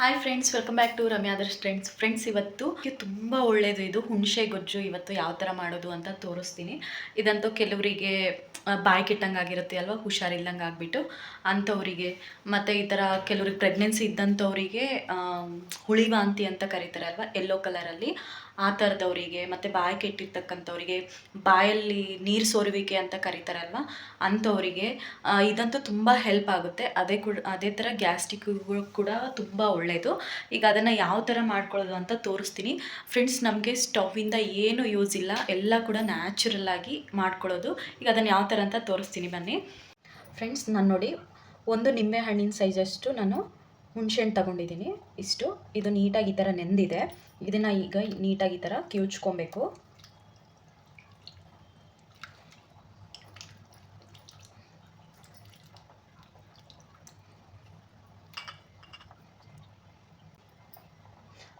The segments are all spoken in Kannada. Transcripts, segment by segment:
Hi friends welcome back to Ramya others friends friends ಇವತ್ತು ತುಂಬ ಒಳ್ಳೆಯದು ಇದು ಹುಣಸೆ ಗೊಜ್ಜು ಇವತ್ತು ಯಾವ ಥರ ಮಾಡೋದು ಅಂತ ತೋರಿಸ್ತೀನಿ. ಇದಂತೂ ಕೆಲವರಿಗೆ ಬಾಯಿ ಕೆಟ್ಟಂಗೆ ಆಗಿರುತ್ತೆ ಅಲ್ವಾ? ಹುಷಾರಿಲ್ಲಂಗೆ ಆಗಿಬಿಟ್ಟು ಅಂಥವರಿಗೆ, ಮತ್ತು ಈ ಥರ ಕೆಲವ್ರಿಗೆ ಪ್ರೆಗ್ನೆನ್ಸಿ ಇದ್ದಂಥವರಿಗೆ ಹುಳಿವಾಂತಿ ಅಂತ ಕರೀತಾರೆ ಅಲ್ವಾ? ಎಲ್ಲೋ ಕಲರಲ್ಲಿ ಆ ಥರದವರಿಗೆ ಮತ್ತು ಬಾಯಿ ಕೆಟ್ಟಿರ್ತಕ್ಕಂಥವ್ರಿಗೆ, ಬಾಯಲ್ಲಿ ನೀರು ಸೋರುವಿಕೆ ಅಂತ ಕರೀತಾರಲ್ವ, ಅಂಥವರಿಗೆ ಇದಂತೂ ತುಂಬ ಹೆಲ್ಪ್ ಆಗುತ್ತೆ. ಅದೇ ಕೂಡ, ಅದೇ ಥರ ಗ್ಯಾಸ್ಟಿಕ್ಗಳು ಕೂಡ ತುಂಬ ಒಳ್ಳೆಯದು ಈಗ ಅದನ್ನು ಯಾವ ಥರ ಮಾಡ್ಕೊಳ್ಳೋದು ಅಂತ ತೋರಿಸ್ತೀನಿ. ಫ್ರೆಂಡ್ಸ್ ನಮಗೆ ಸ್ಟವ್ವಿಂದ ಏನು ಯೂಸ್ ಇಲ್ಲ, ಎಲ್ಲ ಕೂಡ ನ್ಯಾಚುರಲ್ ಆಗಿ ಮಾಡ್ಕೊಳ್ಳೋದು. ಈಗ ಅದನ್ನು ಯಾವ ಥರ ಅಂತ ತೋರಿಸ್ತೀನಿ ಬನ್ನಿ. ಫ್ರೆಂಡ್ಸ್ ನಾನು ನೋಡಿ, ಒಂದು ನಿಂಬೆ ಹಣ್ಣಿನ ಸೈಜಷ್ಟು ನಾನು ಹುಣಸೆಹಣ್ಣು ತಗೊಂಡಿದ್ದೀನಿ. ಇಷ್ಟು. ಇದು ನೀಟಾಗಿ ಈ ಥರ ನೆಂದಿದೆ. ಇದನ್ನು ಈಗ ನೀಟಾಗಿ ಈ ಥರ ಕಿವುಚ್ಕೊಬೇಕು.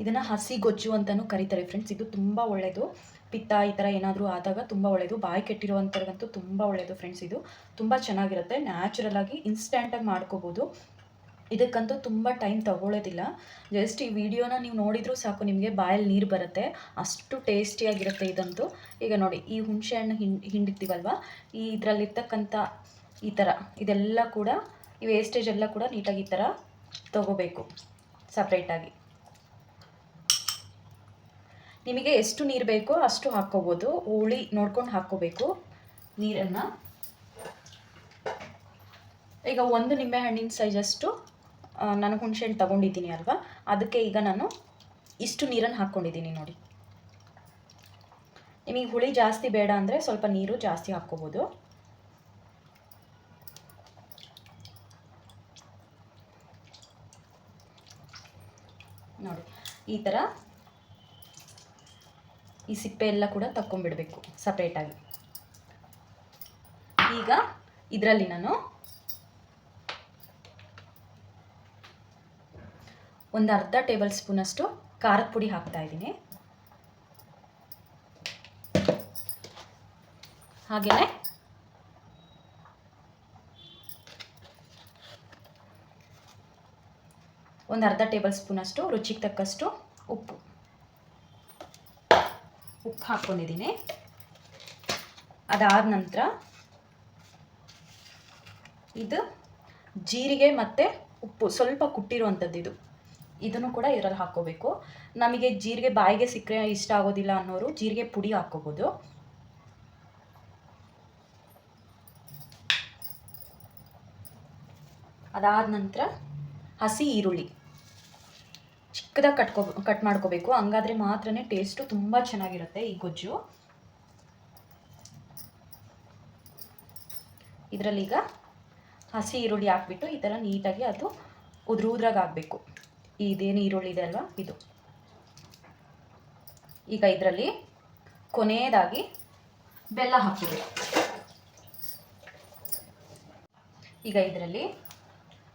ಇದನ್ನು ಹಸಿ ಗೊಜ್ಜು ಅಂತಲೂ ಕರೀತಾರೆ ಫ್ರೆಂಡ್ಸ್. ಇದು ತುಂಬ ಒಳ್ಳೆಯದು ಪಿತ್ತ ಈ ಥರ ಏನಾದರೂ ಆದಾಗ ತುಂಬ ಒಳ್ಳೆಯದು ಬಾಯಿ ಕೆಟ್ಟಿರುವಂಥವ್ರಿಗಂತೂ ತುಂಬ ಒಳ್ಳೆಯದು ಫ್ರೆಂಡ್ಸ್ ಇದು. ತುಂಬ ಚೆನ್ನಾಗಿರುತ್ತೆ. ನ್ಯಾಚುರಲ್ ಆಗಿ ಇನ್ಸ್ಟ್ಯಾಂಟಾಗಿ ಮಾಡ್ಕೋಬೋದು. ಇದಕ್ಕಂತೂ ತುಂಬ ಟೈಮ್ ತಗೊಳ್ಳೋದಿಲ್ಲ. ಜಸ್ಟ್ ಈ ವಿಡಿಯೋನ ನೀವು ನೋಡಿದರೂ ಸಾಕು, ನಿಮಗೆ ಬಾಯಲ್ಲಿ ನೀರು ಬರುತ್ತೆ. ಅಷ್ಟು ಟೇಸ್ಟಿಯಾಗಿರುತ್ತೆ ಇದಂತೂ. ಈಗ ನೋಡಿ, ಈ ಹುಣಸೆ ಹಣ್ಣು ಹಿಂಡ್ ಹಿಂಡಿರ್ತೀವಲ್ವ ಈ ಇದರಲ್ಲಿರ್ತಕ್ಕಂಥ ಈ ಥರ ಇದೆಲ್ಲ ಕೂಡ, ಈ ವೇಸ್ಟೇಜ್ ಎಲ್ಲ ಕೂಡ ನೀಟಾಗಿ ಈ ಥರ ತಗೋಬೇಕು ಸಪ್ರೇಟಾಗಿ ನಿಮಗೆ ಎಷ್ಟು ನೀರು ಬೇಕೋ ಅಷ್ಟು ಹಾಕ್ಕೋಬೋದು. ಹುಳಿ ನೋಡ್ಕೊಂಡು ಹಾಕ್ಕೋಬೇಕು ನೀರನ್ನು. ಈಗ ಒಂದು ನಿಂಬೆಹಣ್ಣಿನ ಸೈಜಷ್ಟು ನಾನು ಹುಣಸೆಹಣ್ಣು ತಗೊಂಡಿದ್ದೀನಿ ಅಲ್ವಾ? ಅದಕ್ಕೆ ಈಗ ನಾನು ಇಷ್ಟು ನೀರನ್ನು ಹಾಕ್ಕೊಂಡಿದ್ದೀನಿ ನೋಡಿ. ನಿಮಗೆ ಹುಳಿ ಜಾಸ್ತಿ ಬೇಡ ಅಂದರೆ ಸ್ವಲ್ಪ ನೀರು ಜಾಸ್ತಿ ಹಾಕ್ಕೋಬೋದು. ನೋಡಿ, ಈ ಥರ ಈ ಸಿಪ್ಪೆ ಎಲ್ಲ ಕೂಡ ತಕ್ಕೊಂಬಿಡಬೇಕು ಸಪ್ರೇಟಾಗಿ ಈಗ ಇದರಲ್ಲಿ ನಾನು ಒಂದು ಅರ್ಧ ಟೇಬಲ್ ಸ್ಪೂನಷ್ಟು ಖಾರದ ಪುಡಿ ಹಾಕ್ತಾ ಇದ್ದೀನಿ. ಹಾಗೆಯೇ ಒಂದು ಅರ್ಧ ಟೇಬಲ್ ಸ್ಪೂನಷ್ಟು ರುಚಿಗೆ ತಕ್ಕಷ್ಟು ಉಪ್ಪು. ಉಪ್ಪು ಹಾಕ್ಕೊಂಡಿದ್ದೀನಿ. ಅದಾದ ನಂತರ ಇದು ಜೀರಿಗೆ ಮತ್ತು ಉಪ್ಪು, ಸ್ವಲ್ಪ ಕುಟ್ಟಿರುವಂಥದ್ದು ಇದು. ಇದನ್ನು ಕೂಡ ಇದರಲ್ಲಿ ಹಾಕ್ಕೋಬೇಕು. ನಮಗೆ ಜೀರಿಗೆ ಬಾಯಿಗೆ ಸಿಕ್ಕರೆ ಇಷ್ಟ ಆಗೋದಿಲ್ಲ ಅನ್ನೋರು ಜೀರಿಗೆ ಪುಡಿ ಹಾಕ್ಕೋಬೋದು. ಅದಾದ ನಂತರ ಹಸಿ ಈರುಳ್ಳಿ. ಚಿಕ್ಕದಾಗಿ ಕಟ್ಕೋ, ಕಟ್ ಮಾಡ್ಕೋಬೇಕು. ಹಂಗಾದ್ರೆ ಮಾತ್ರನೇ ಟೇಸ್ಟು ತುಂಬ ಚೆನ್ನಾಗಿರುತ್ತೆ ಈ ಗೊಜ್ಜು. ಇದರಲ್ಲಿ ಈಗ ಹಸಿ ಈರುಳ್ಳಿ ಹಾಕ್ಬಿಟ್ಟು ಈ ಥರ ನೀಟಾಗಿ ಅದು ಉದ್ರ ಉದ್ರಾಗ ಆಗಬೇಕು ಇದೇನು ಈರುಳ್ಳಿ ಇದೆ ಅಲ್ವಾ? ಇದು. ಈಗ ಇದರಲ್ಲಿ ಕೊನೆಯದಾಗಿ ಬೆಲ್ಲ ಹಾಕಿದೆ ಈಗ ಇದರಲ್ಲಿ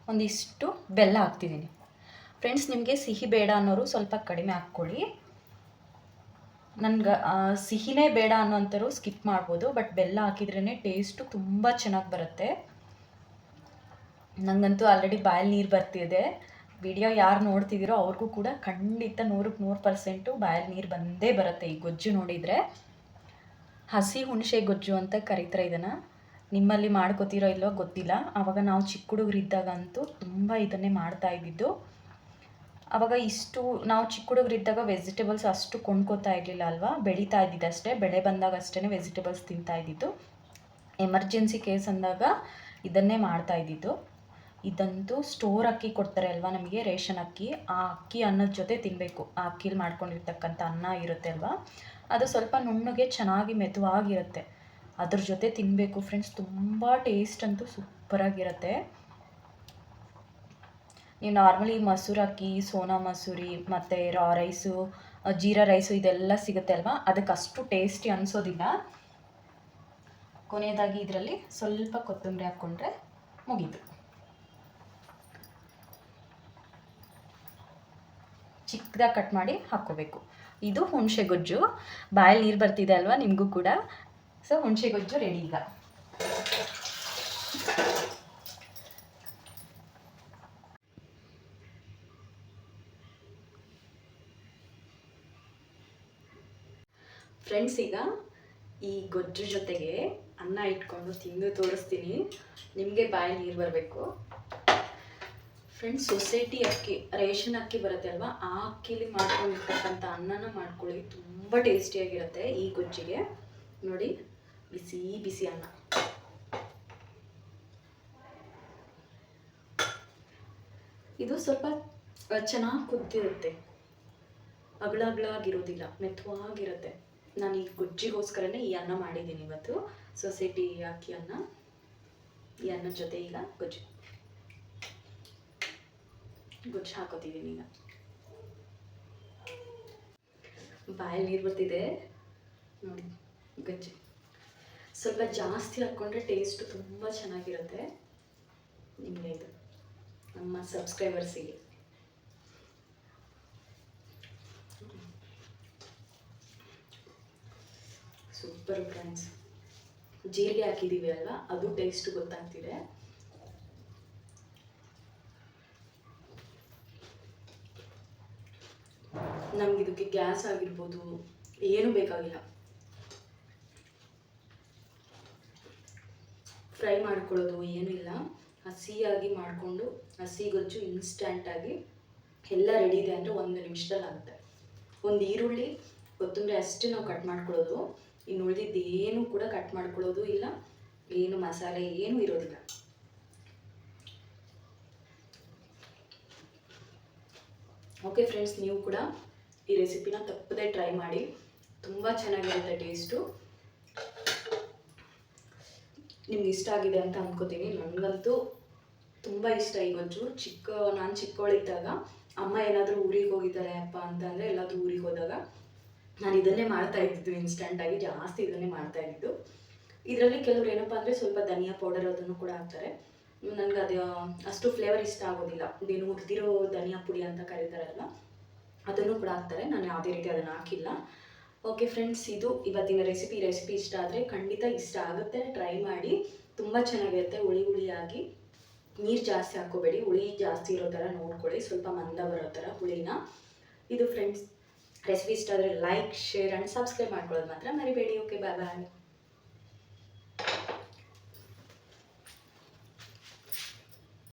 ಒಂದಿಷ್ಟು ಬೆಲ್ಲ ಹಾಕ್ತಿದ್ದೀನಿ. ಫ್ರೆಂಡ್ಸ್ ನಿಮಗೆ ಸಿಹಿ ಬೇಡ ಅನ್ನೋರು ಸ್ವಲ್ಪ ಕಡಿಮೆ ಹಾಕ್ಕೊಳ್ಳಿ. ನನ್ಗೆ ಸಿಹಿನೇ ಬೇಡ ಅನ್ನೋಂಥವ್ರು ಸ್ಕಿಪ್ ಮಾಡ್ಬೋದು ಬಟ್ ಬೆಲ್ಲ ಹಾಕಿದ್ರೇ ಟೇಸ್ಟು ತುಂಬ ಚೆನ್ನಾಗಿ ಬರುತ್ತೆ. ನನಗಂತೂ ಆಲ್ರೆಡಿ ಬಾಯಲ್ಲಿ ನೀರು ಬರ್ತಿದೆ. ವಿಡಿಯೋ ಯಾರು ನೋಡ್ತಿದ್ದೀರೋ ಅವ್ರಿಗೂ ಕೂಡ ಖಂಡಿತ ನೂರಕ್ಕೆ ನೂರು ಪರ್ಸೆಂಟು ಬಾಯಲ್ಲಿ ನೀರು ಬಂದೇ ಬರುತ್ತೆ ಈ ಗೊಜ್ಜು ನೋಡಿದರೆ. ಹಸಿ ಹುಣಸೆ ಗೊಜ್ಜು ಅಂತ ಕರೀತಾರೆ ಇದನ್ನು. ನಿಮ್ಮಲ್ಲಿ ಮಾಡ್ಕೋತಿರೋ ಇಲ್ಲೋ ಗೊತ್ತಿಲ್ಲ. ಆವಾಗ ನಾವು ಚಿಕ್ಕ ಹುಡುಗರಿದ್ದಾಗಂತೂ ತುಂಬ ಇದನ್ನೇ ಮಾಡ್ತಾ ಇದ್ದಿದ್ದು. ಆವಾಗ ಇಷ್ಟು ನಾವು ಚಿಕ್ಕ ಹುಡುಗರಿದ್ದಾಗ ವೆಜಿಟೇಬಲ್ಸ್ ಅಷ್ಟು ಕೊಂಡ್ಕೋತಾ ಇರಲಿಲ್ಲ ಅಲ್ವಾ? ಬೆಳೀತಾ ಇದ್ದಿದ್ದು ಅಷ್ಟೇ. ಬೆಳೆ ಬಂದಾಗ ಅಷ್ಟೇ ವೆಜಿಟೇಬಲ್ಸ್ ತಿಂತಾ ಇದ್ದಿದ್ದು. ಎಮರ್ಜೆನ್ಸಿ ಕೇಸ್ ಅಂದಾಗ ಇದನ್ನೇ ಮಾಡ್ತಾ ಇದ್ದಿದ್ದು. ಇದಂತೂ ಸ್ಟೋರ್ ಅಕ್ಕಿ ಕೊಡ್ತಾರೆ ಅಲ್ವಾ ನಮಗೆ, ರೇಷನ್ ಅಕ್ಕಿ. ಆ ಅಕ್ಕಿ ಅನ್ನದ ಜೊತೆ ತಿನ್ನಬೇಕು ಆ ಅಕ್ಕಿಲಿ ಮಾಡ್ಕೊಂಡಿರ್ತಕ್ಕಂಥ ಅನ್ನ ಇರುತ್ತೆ ಅಲ್ವಾ? ಅದು ಸ್ವಲ್ಪ ನುಣ್ಣಗೆ ಚೆನ್ನಾಗಿ ಮೆದುವಾಗಿರುತ್ತೆ. ಅದ್ರ ಜೊತೆ ತಿನ್ನಬೇಕು ಫ್ರೆಂಡ್ಸ್ ತುಂಬ ಟೇಸ್ಟ್ ಅಂತೂ ಸೂಪರಾಗಿರುತ್ತೆ. ನೀವು ನಾರ್ಮಲಿ ಮಸೂರ್ ಅಕ್ಕಿ, ಸೋನಾ ಮಸೂರಿ, ಮತ್ತು ರಾ ರೈಸು ಜೀರಾ ರೈಸು ಇದೆಲ್ಲ ಸಿಗುತ್ತೆ ಅಲ್ವಾ? ಅದಕ್ಕೆ ಅಷ್ಟು ಟೇಸ್ಟಿ ಅನಿಸೋದಿಲ್ಲ. ಕೊನೆಯದಾಗಿ ಇದರಲ್ಲಿ ಸ್ವಲ್ಪ ಕೊತ್ತಂಬರಿ ಹಾಕ್ಕೊಂಡ್ರೆ ಮುಗೀತು. ಚಿಕ್ಕದಾಗಿ ಕಟ್ ಮಾಡಿ ಹಾಕ್ಕೋಬೇಕು. ಇದು ಹುಣಸೆ ಗೊಜ್ಜು. ಬಾಯಲ್ಲಿ ನೀರು ಬರ್ತಿದೆ ಅಲ್ವಾ ನಿಮಗೂ ಕೂಡ. ಸೊ ಹುಣಸೆ ಗೊಜ್ಜು ರೆಡಿ ಈಗ. ಫ್ರೆಂಡ್ಸ್ ಈಗ ಈ ಗೊಜ್ಜು ಜೊತೆಗೆ ಅನ್ನ ಇಟ್ಕೊಂಡು ತಿಂದು ತೋರಿಸ್ತೀನಿ. ನಿಮಗೆ ಬಾಯಲ್ಲಿ ನೀರು ಬರಬೇಕು. ಫ್ರೆಂಡ್ಸ್ ಸೊಸೈಟಿ ಅಕ್ಕಿ, ರೇಷನ್ ಅಕ್ಕಿ ಬರುತ್ತೆ ಅಲ್ವಾ? ಆ ಅಕ್ಕಿಲಿ ಮಾಡ್ಕೊಂಡಿರ್ತಕ್ಕಂಥ ಅನ್ನನ ಮಾಡ್ಕೊಳ್ಳಿ. ತುಂಬ ಟೇಸ್ಟಿಯಾಗಿರುತ್ತೆ ಈ ಗೊಜ್ಜಿಗೆ. ನೋಡಿ, ಬಿಸಿ ಬಿಸಿ ಅನ್ನ. ಇದು ಸ್ವಲ್ಪ ಚೆನ್ನಾಗಿ ಕುದ್ದಿರುತ್ತೆ. ಅಗಳ ಅಗಳಾಗಿರೋದಿಲ್ಲ ಮೆತ್ತವಾಗಿರುತ್ತೆ. ನಾನು ಈ ಗೊಜ್ಜಿಗೋಸ್ಕರನೇ ಈ ಅನ್ನ ಮಾಡಿದ್ದೀನಿ ಇವತ್ತು. ಸೊಸೈಟಿ ಅಕ್ಕಿ ಅನ್ನ. ಈ ಅನ್ನ ಜೊತೆ ಈಗ ಗೊಜ್ಜು. ಗೊಜ್ಜು ಹಾಕೋತಿದ್ದೀನಿ ಈಗ ಬಾಯಲ್ಲಿ ನೀರು ಬರ್ತಿದೆ. ನೋಡಿ ಗೊಜ್ಜು. ಸ್ವಲ್ಪ ಜಾಸ್ತಿ ಹಾಕ್ಕೊಂಡ್ರೆ ಟೇಸ್ಟ್ ತುಂಬ ಚೆನ್ನಾಗಿರುತ್ತೆ. ನಿಮಗೆ ಇದು, ನಮ್ಮ ಸಬ್ಸ್ಕ್ರೈಬರ್ಸಿಗೆ ಸೂಪರ್ ಫ್ರೆಂಡ್ಸ್ ಜೀರಿಗೆ ಹಾಕಿದ್ದೀವಿ ಅಲ್ವಾ? ಅದು ಟೇಸ್ಟ್ ಗೊತ್ತಾಗ್ತಿದೆ. ನಮ್ಗೆ ಇದಕ್ಕೆ ಗ್ಯಾಸ್ ಆಗಿರ್ಬೋದು, ಏನು ಬೇಕಾಗಿಲ್ಲ. ಫ್ರೈ ಮಾಡ್ಕೊಳ್ಳೋದು ಏನಿಲ್ಲ ಹಸಿಯಾಗಿ ಮಾಡಿಕೊಂಡು, ಹಸಿ ಗೊಜ್ಜು ಇನ್ಸ್ಟಂಟಾಗಿ ಎಲ್ಲ ರೆಡಿ ಇದೆ ಅಂದರೆ ಒಂದು ನಿಮಿಷದಲ್ಲಿ ಆಗುತ್ತೆ. ಒಂದು ಈರುಳ್ಳಿ, ಕೊತ್ತಂಬರಿ ಅಷ್ಟೇ ನಾವು ಕಟ್ ಮಾಡ್ಕೊಳ್ಳೋದು. ಇನ್ನು ಉಳಿದಿದ್ದು ಏನು ಕೂಡ ಕಟ್ ಮಾಡ್ಕೊಳ್ಳೋದು ಇಲ್ಲ. ಏನು ಮಸಾಲೆ ಏನೂ ಇರೋದಿಲ್ಲ. ಓಕೆ ಫ್ರೆಂಡ್ಸ್ ನೀವು ಕೂಡ ಈ ರೆಸಿಪಿನ ತಪ್ಪದೇ ಟ್ರೈ ಮಾಡಿ. ತುಂಬ ಚೆನ್ನಾಗಿರುತ್ತೆ ಟೇಸ್ಟು. ನಿಮ್ಗೆ ಇಷ್ಟ ಆಗಿದೆ ಅಂತ ಅಂದ್ಕೋತೀನಿ ನನಗಂತೂ ತುಂಬ ಇಷ್ಟ ಗೊಜ್ಜು ಚಿಕ್ಕ, ನಾನು ಚಿಕ್ಕವಳಿದ್ದಾಗ ಅಮ್ಮ ಏನಾದರೂ ಊರಿಗೆ ಹೋಗಿದ್ದಾರೆ ಅಪ್ಪ ಅಂತಂದರೆ ಎಲ್ಲಾದರೂ ಊರಿಗೆ ಹೋದಾಗ ನಾನು ಇದನ್ನೇ ಮಾಡ್ತಾ ಇದ್ದಿದ್ದು ಇನ್ಸ್ಟಂಟಾಗಿ ಜಾಸ್ತಿ ಇದನ್ನೇ ಮಾಡ್ತಾ ಇದ್ದಿದ್ದು. ಇದರಲ್ಲಿ ಕೆಲವರು ಏನಪ್ಪ ಅಂದರೆ ಸ್ವಲ್ಪ ಧನಿಯಾ ಪೌಡರ್ ಅದನ್ನು ಕೂಡ ಹಾಕ್ತಾರೆ. ನನಗೆ ಅದು ಅಷ್ಟು ಫ್ಲೇವರ್ ಇಷ್ಟ ಆಗೋದಿಲ್ಲ. ಇದೇನು ಹುರಿದಿರೋ ಧನಿಯಾ ಪುಡಿ ಅಂತ ಕರೀತಾರಲ್ವ ಅದನ್ನು ಕೂಡ ಹಾಕ್ತಾರೆ. ನಾನು ಯಾವುದೇ ರೀತಿ ಅದನ್ನು ಹಾಕಿಲ್ಲ. ಓಕೆ ಫ್ರೆಂಡ್ಸ್ ಇದು ಇವತ್ತಿನ ರೆಸಿಪಿ ರೆಸಿಪಿ ಇಷ್ಟ ಆದರೆ ಖಂಡಿತ ಇಷ್ಟ ಆಗುತ್ತೆ. ಟ್ರೈ ಮಾಡಿ. ತುಂಬ ಚೆನ್ನಾಗಿರುತ್ತೆ. ಹುಳಿ ಹುಳಿಯಾಗಿ. ನೀರು ಜಾಸ್ತಿ ಹಾಕೋಬೇಡಿ ಹುಳಿ ಜಾಸ್ತಿ ಇರೋ ಥರ ನೋಡ್ಕೊಳ್ಳಿ. ಸ್ವಲ್ಪ ಮಂದ ಬರೋ ಥರ ಹುಳಿನ. ಇದು ಫ್ರೆಂಡ್ಸ್ ರೆಸಿಪಿ ಇಷ್ಟ ಆದರೆ ಲೈಕ್ ಶೇರ್ ಆ್ಯಂಡ್ ಸಬ್ಸ್ಕ್ರೈಬ್ ಮಾಡ್ಕೊಳ್ಳೋದು ಮಾತ್ರ ಮರಿಬೇಡಿ. ಓಕೆ ಬಾಯ್ ಬಾಯ್